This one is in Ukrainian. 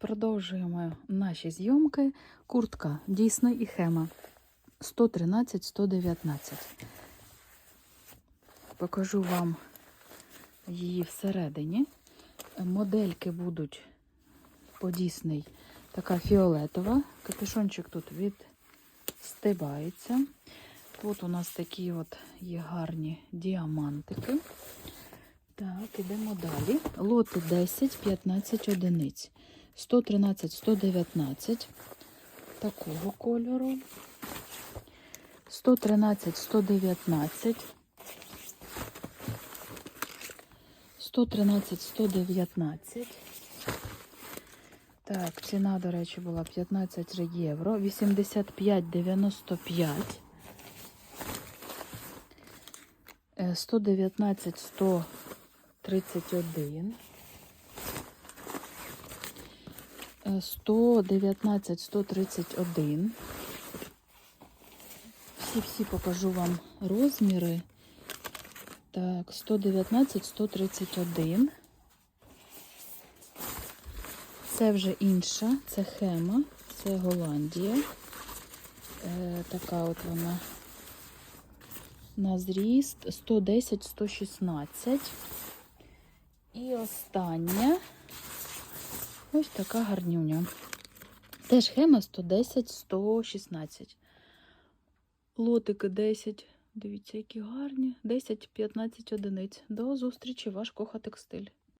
продовжуємо наші зйомки. Куртка Дійсний і Хема 113-119. Покажу вам її всередині. Модельки будуть по Дійсний така фіолетова. Капюшончик тут відстибається. Тут у нас такі от є гарні діамантики. Так, ідемо далі. Лоти 10, 15 одиниць. 113, 119 такого кольору. 113, 119. 113, 119. Так, ціна, до речі, була 15 євро. 85,95. Е, 119, 131. Е, 119, 131. Всі-всі покажу вам розміри. Так, 119, 131. Це вже інша, це Хема, це Голландія. Е, така от вона на зріст 110, 116. І остання ось така гарнюня. Теж Хема 110, 116. Лотики 10. Дивіться, які гарні. 10-15 одиниць. До зустрічі, ваш коха текстиль.